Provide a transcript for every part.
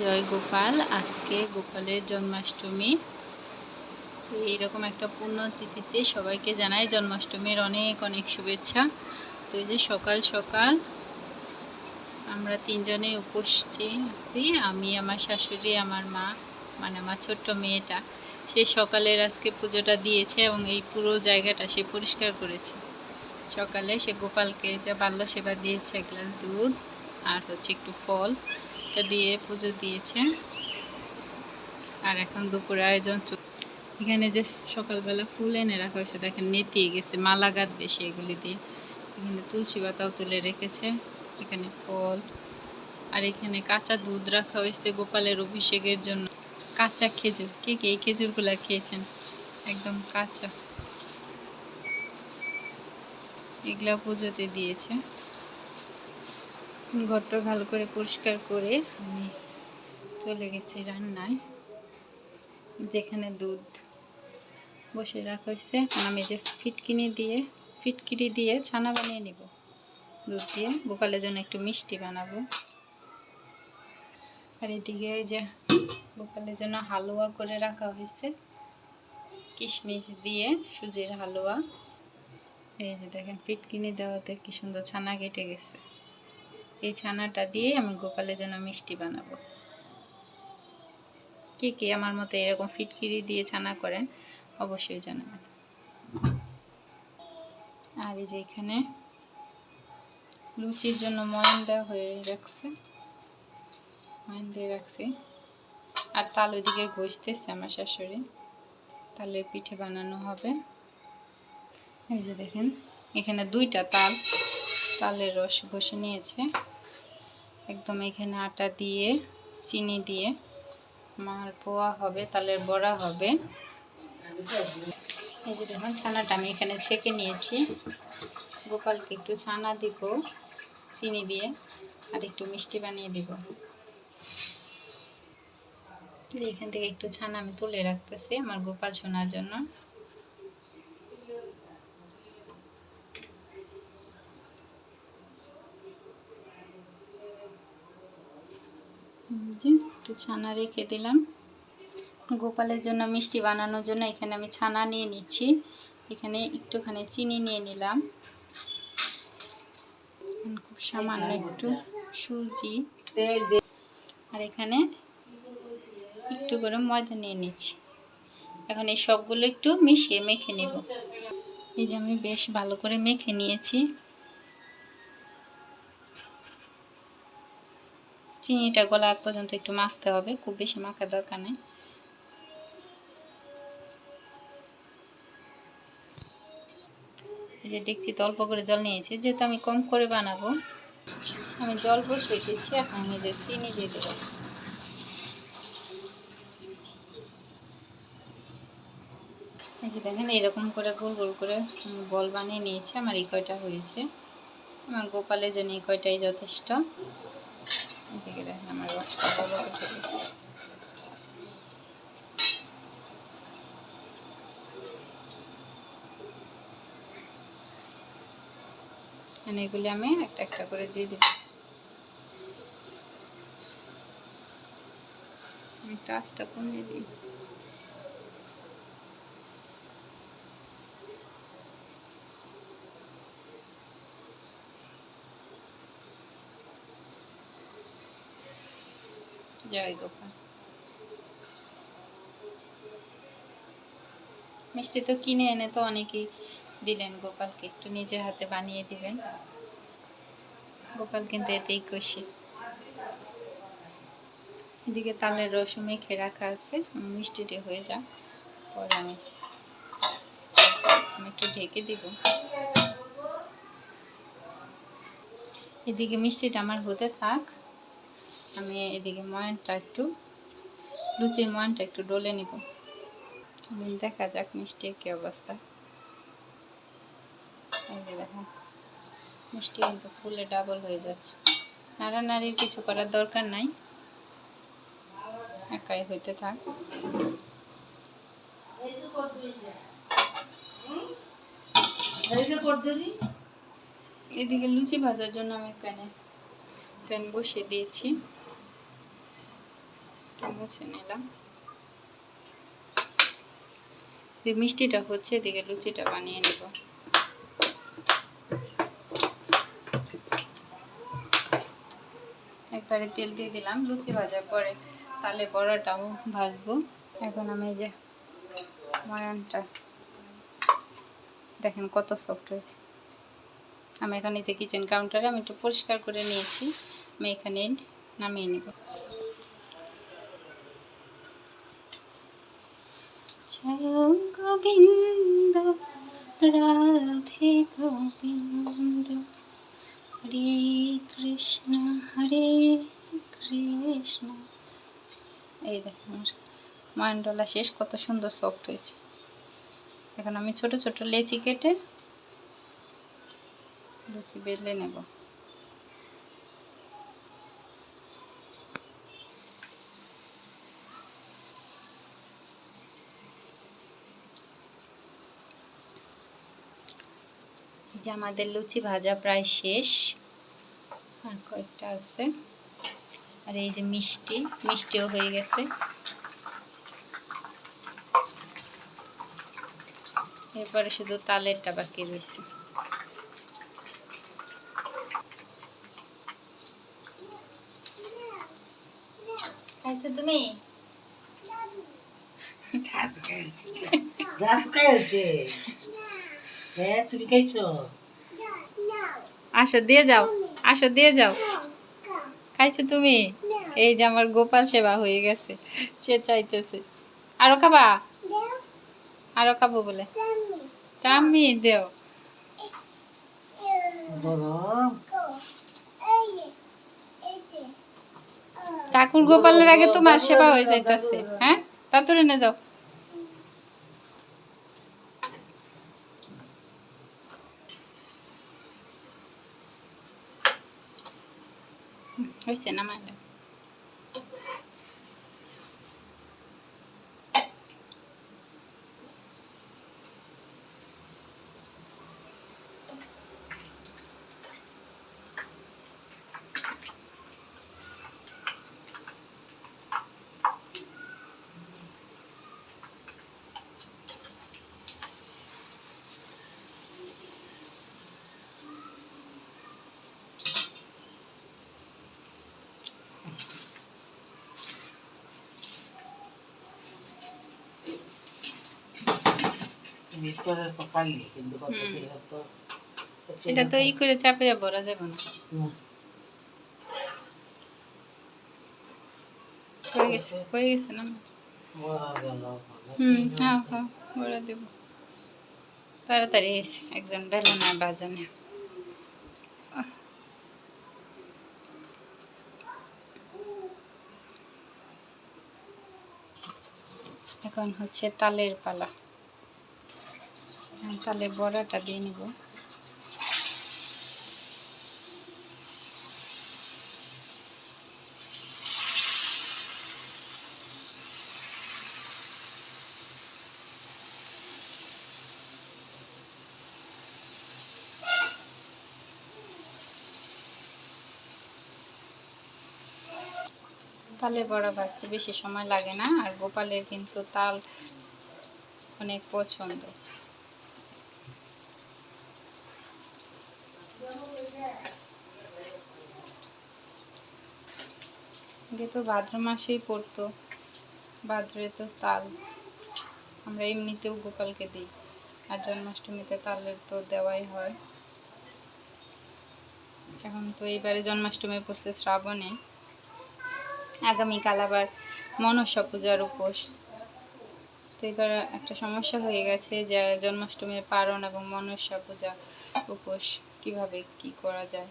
জয় গোপাল, আজকে গোপালের জন্মাষ্টমী। এইরকম একটা পুণ্যতিথিতে সবাইকে জানাই জন্মাষ্টমীর অনেক অনেক শুভেচ্ছা। তো এই যে সকাল সকাল আমরা তিনজনে উপসছি, আছি। আমি, আমার শাশুড়ি, আমার মা মানে আমার ছোট্ট মেয়েটা। সে সকালের আজকে পুজোটা দিয়েছে এবং এই পুরো জায়গাটা সে পরিষ্কার করেছে। সকালে সে গোপালকে যা বাল্য সেবা দিয়েছে, এক গ্লাস দুধ আর হচ্ছে একটু ফল। এটা দিয়ে পুজো দিয়েছে। আর এখন দুপুরে আয়োজন এখানে যে সকালবেলা ফুল এনে রাখা হয়েছে, দেখেন নেতিয়ে গেছে, মালা বেশি এগুলি দিয়ে। এখানে তুলসী পাতাও তুলে রেখেছে, এখানে ফল। আর এখানে কাঁচা দুধ রাখা হয়েছে গোপালের অভিষেকের জন্য। কাঁচা খেজুর, কে কে এই খেজুরগুলা খেয়েছেন? একদম কাঁচা। এগুলা পুজোতে দিয়েছে। ঘরটা ভালো করে পরিষ্কার করে আমি চলে গেছি রান্নায়, যেখানে দুধ বসে রাখা হয়েছে। আমি যে ফিটকিনি দিয়ে, ফিটকিরি দিয়ে ছানা বানিয়ে নিব। দুধ দিয়ে গোপালের জন্য একটু মিষ্টি বানাবো। আর এদিকে এই যে গোপালের জন্য হালুয়া করে রাখা হয়েছে। কিশমিশ দিয়ে সুজির হালুয়া। এই যে দেখেন, ফিটকিনি দেওয়াতে কি সুন্দর ছানা কেটে গেছে। এই ছানাটা দিয়ে আমি গোপালের জন্য মিষ্টি বানাবো। কে কে আমার মতো এরকম ফিটকিরি দিয়ে ছানা করেন, অবশ্যই জানাবেন। আর এই যে এখানে লুচির জন্য ময়ন দেওয়া হয়ে রাখছে। ময়ন দিয়ে রাখছি। আর তাল ওইদিকে ঘষতেছে আমার শাশুড়ি। তালের পিঠে বানানো হবে। এই যে দেখেন, এখানে দুইটা তাল, তালের রস ঘষে নিয়েছে। একদম এখানে আটা দিয়ে, চিনি দিয়ে মালপোয়া হবে, তালের বড়া হবে। এই যে দেখুন, ছানাটা আমি এখানে ছেঁকে নিয়েছি। গোপালকে একটু ছানা দিব, চিনি দিয়ে, আর একটু মিষ্টি বানিয়ে দিব। এখান থেকে একটু ছানা আমি তুলে রাখতেছি আমার গোপাল শোনার জন্য। যে একটু ছানা রেখে দিলাম। গোপালের জন্য মিষ্টি বানানোর জন্য এখানে আমি ছানা নিয়ে নিচ্ছি। এখানে একটুখানি চিনি নিয়ে নিলাম। খুব সামান্য একটু সুজি। আর এখানে একটু করে ময়দা নিয়ে নিচ্ছি। এখন এই সবগুলো একটু মিশিয়ে মেখে নেব। এই যে আমি বেশ ভালো করে মেখে নিয়েছি। চিনিটা গলা আগ পর্যন্ত একটু মাখতে হবে, খুব বেশি মাখার দরকার নেই। এই যে ডেকচিতে অল্প করে জল নিয়েছি, যেহেতু আমি কম করে বানাবো, আমি জল বসিয়ে দিচ্ছি, এখন আমি যে চিনি দিয়ে দেবো। এই যে দেখেন, এরকম করে গোল গোল করে বল বানিয়ে নিয়েছি, আমার এই কয়টা হয়েছে। আমার গোপালের জন্য এই কয়টাই যথেষ্ট। এদিকে দেখেন আমার রসটা এখানে এগুলি আমি একটা একটা করে দিয়ে দিব টাচটা কমিয়ে দিই জয় গোপাল মিষ্টি তো কিনে এনে তো অনেকেই দিলেন গোপালকে একটু নিজে হাতে বানিয়ে দিবেন গোপাল কিন্তু এতেই খুশি এদিকে তালের রস মেখে রাখা আছে মিষ্টিটি হয়ে যাক পরে আমি আমি একটু ঢেকে দিব। এদিকে মিষ্টিটা আমার হতে থাক আমি এদিকে ময়নটা একটু, লুচির ময়নটা একটু ডলে নিব। দেখা যাক মিষ্টির কি অবস্থা। এই মিষ্টি কিন্তু ফুলে ডাবল হয়ে যাচ্ছে। নাড়ানাড়ির কিছু করার দরকার নাই। একাই হইতে থাক। এদিকে লুচি ভাজার জন্য আমি প্যানে, প্যান বসিয়ে দিয়েছি। একটু মুছে নিলাম। মিষ্টিটা হচ্ছে, এদিকে লুচিটা বানিয়ে নেব। একবারে তেল দিয়ে দিলাম, লুচি ভাজার পরে তাহলে বড়াটাও ভাজবো। এখন আমি যে ময়ানটা, দেখেন কত সফট হয়েছে। আমি এখন যে কিচেন কাউন্টারে আমি একটু পরিষ্কার করে নিয়েছি, আমি এখানে নামিয়ে নেব। জয় গোবিন্দ রাধে গোবিন্দ, হরে কৃষ্ণ হরে কৃষ্ণ। এই দেখুন আমার ময়নডলা শেষ, কত সুন্দর সফট হয়েছে। এখন আমি ছোট ছোট লেচি কেটে লুচি বেলে নেব। যে আমাদের লুচি ভাজা প্রায় শেষ। আর কয়েকটা আছে। আর এই যে মিষ্টি, মিষ্টিও হয়ে গেছে। এরপরে শুধু তালেরটা বাকি রয়েছে। খাইছো তুমি? দাঁত হ্যাঁ তুমি খাইছো? আসো দিয়ে যাও। আসো দিয়ে যাও। খাইছো তুমি? এই যে আমার গোপাল সেবা হয়ে গেছে সে চাইতেছে। আরও খাবা? আরও খাব বলে। টামি দেও। ঠাকুর গোপালের আগে তোমার সেবা হয়ে যাইতেছে হ্যাঁ? তা তাড়াতাড়ি নে যাও। হুম, হয়েছে না এটা তো ই করে চাপে না। হয়ে হয়ে তাড়াতাড়ি একজন বেলা না বাজানে। এখন হচ্ছে তালের পালা। তালের বড়াটা দিয়ে নিব। তালের বড়া ভাজতে বেশি সময় লাগে না, আর গোপালের কিন্তু তাল অনেক পছন্দ। আগে তো ভাদ্র মাসেই পড়তো, ভাদ্রে তো তাল। আমরা এমনিতেও গোপালকে দিই, আর জন্মাষ্টমীতে তালের তো দেওয়াই হয়। এখন তো এইবারে জন্মাষ্টমী পড়ছে শ্রাবণে। আগামীকাল আবার মনসা পূজার উপোস। তো এবার একটা সমস্যা হয়ে গেছে যে জন্মাষ্টমীর পারণ এবং মনসা পূজা উপোস। কীভাবে কি করা যায়?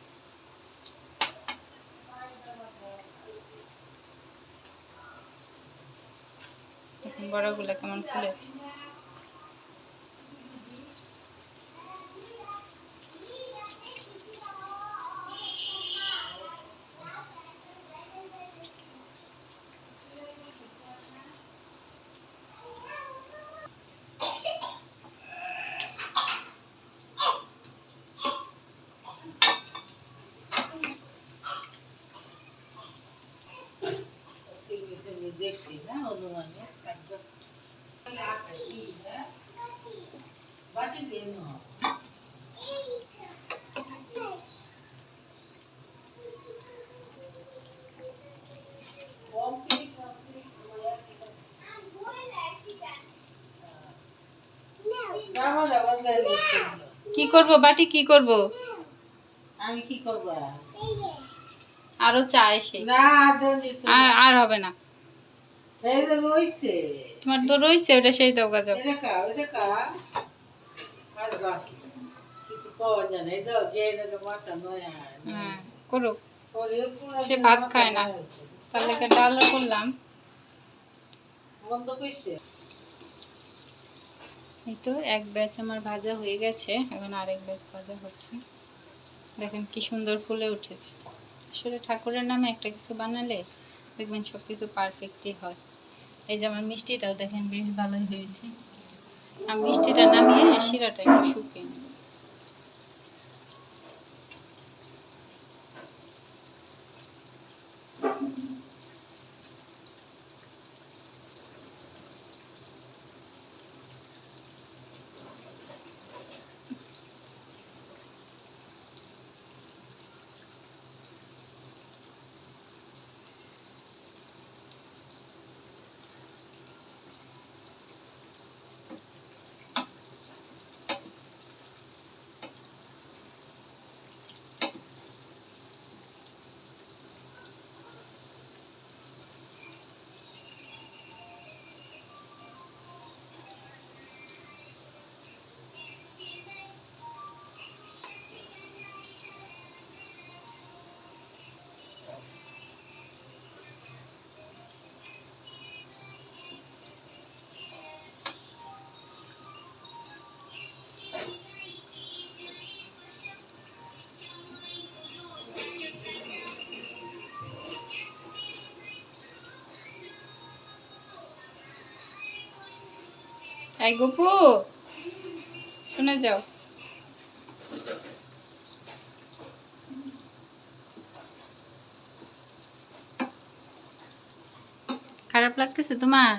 এখন বড়াগুলো কেমন ফুলেছে? দেখছি অনুমানে একদম। বাটি দিয়ে লেগে গেলো। কি করব বাটি কি করব? আমি কি করব? আরও চা এসে। আর হবে না। এই যে তোমার তো ওটা সেই দাও গাজা এটা কা এটা কা? আর বাকি? কিছু পাওয়া যায় না। এই দাও যে এটা তো মাথা নয় হ্যাঁ করুক। সে ভাত খায় না। হচ্ছে। ডাল করলাম। বন্ধ এই তো এক ব্যাচ আমার ভাজা হয়ে গেছে। এখন আরেক ব্যাচ ভাজা হচ্ছে। দেখেন কি সুন্দর ফুলে উঠেছে। আসলে ঠাকুরের নামে একটা কিছু বানালে দেখবেন সব কিছু পারফেক্টই হয়। এই যে আমার মিষ্টিটাও দেখেন বেশ ভালোই হয়েছে। আর মিষ্টিটা নামিয়ে শিরাটা একটু শুকিয়ে নেব। এই গপু, শুনে যাও। খারাপ লাগতেছে তোমার?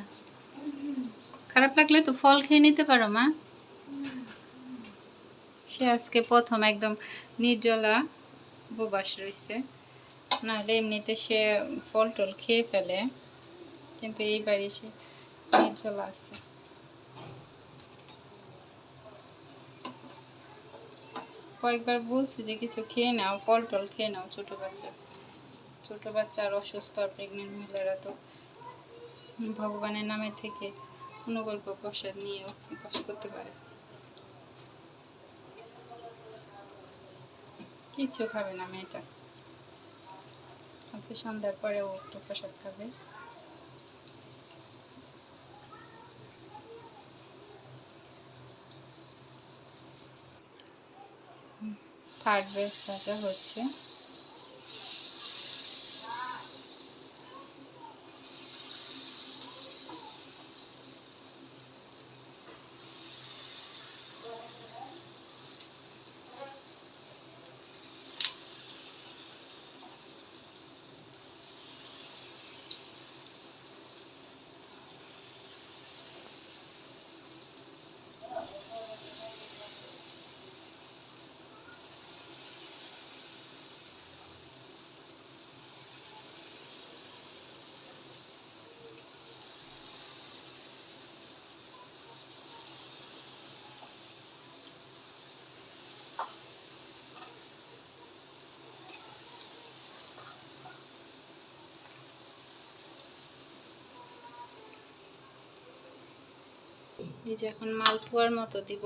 খারাপ লাগলে তো ফল খেয়ে নিতে পারো, মা। সে আজকে প্রথম একদম নির্জলা উপবাস রয়েছে নাহলে এমনিতে সে ফল টল খেয়ে ফেলে, কিন্তু এইবারই সে নির্জলা আছে। কয়েকবার বলছি যে কিছু খেয়ে নাও ফল টল খেয়ে নাও ছোটো বাচ্চা। ছোটো বাচ্চা আর অসুস্থ আর প্রেগনেন্ট মহিলারা তো ভগবানের নামে থেকে অনুগল্প প্রসাদ নিয়ে উপাস করতে পারে। কিচ্ছু খাবে না মেয়েটা। আজকে সন্ধ্যার পরে ও একটু প্রসাদ খাবে। থার্ড ভাজা হচ্ছে। এই যে এখন মালপোয়ার মতো দিব।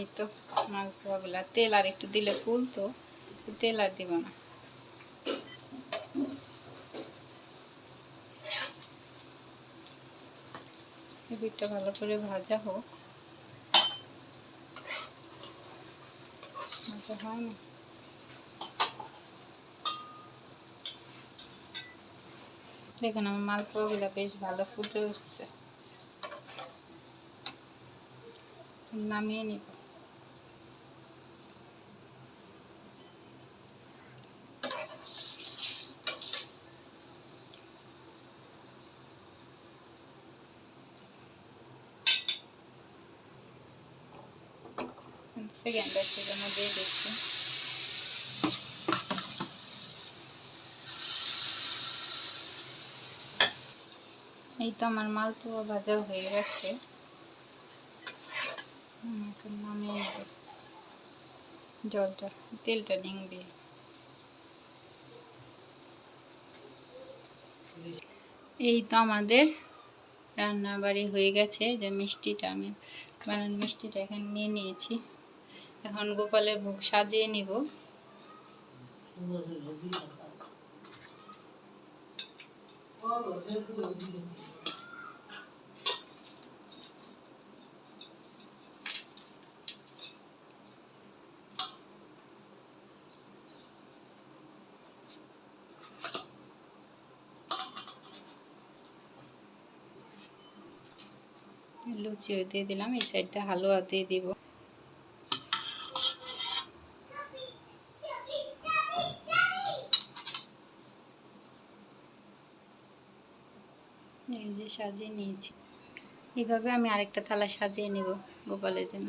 এই তো মালপোয়াগুলা তেল আর একটু দিলে ফুল তো তেল আর দিব না। পিঠটা ভালো করে ভাজা হোক। হয় না দেখুন, আমার মালপোয়াগুলো বেশ ভালো ফুটে উঠছে। নামিয়ে নিব। দিয়ে এই তো আমার মালপোয়া ভাজা হয়ে গেছে। জলটা, তেলটা নিংড়ে এই তো আমাদের রান্না বাড়ি হয়ে গেছে। যে মিষ্টিটা, আমি বানানো মিষ্টিটা এখানে নিয়ে নিয়েছি। এখন গোপালের ভোগ সাজিয়ে নিব। লুচিও দিয়ে দিলাম এই সাইডটা হালুয়া দিয়ে দিব এই যে সাজিয়ে নিয়েছি। এভাবে আমি আরেকটা থালা সাজিয়ে নেব গোপালের জন্য।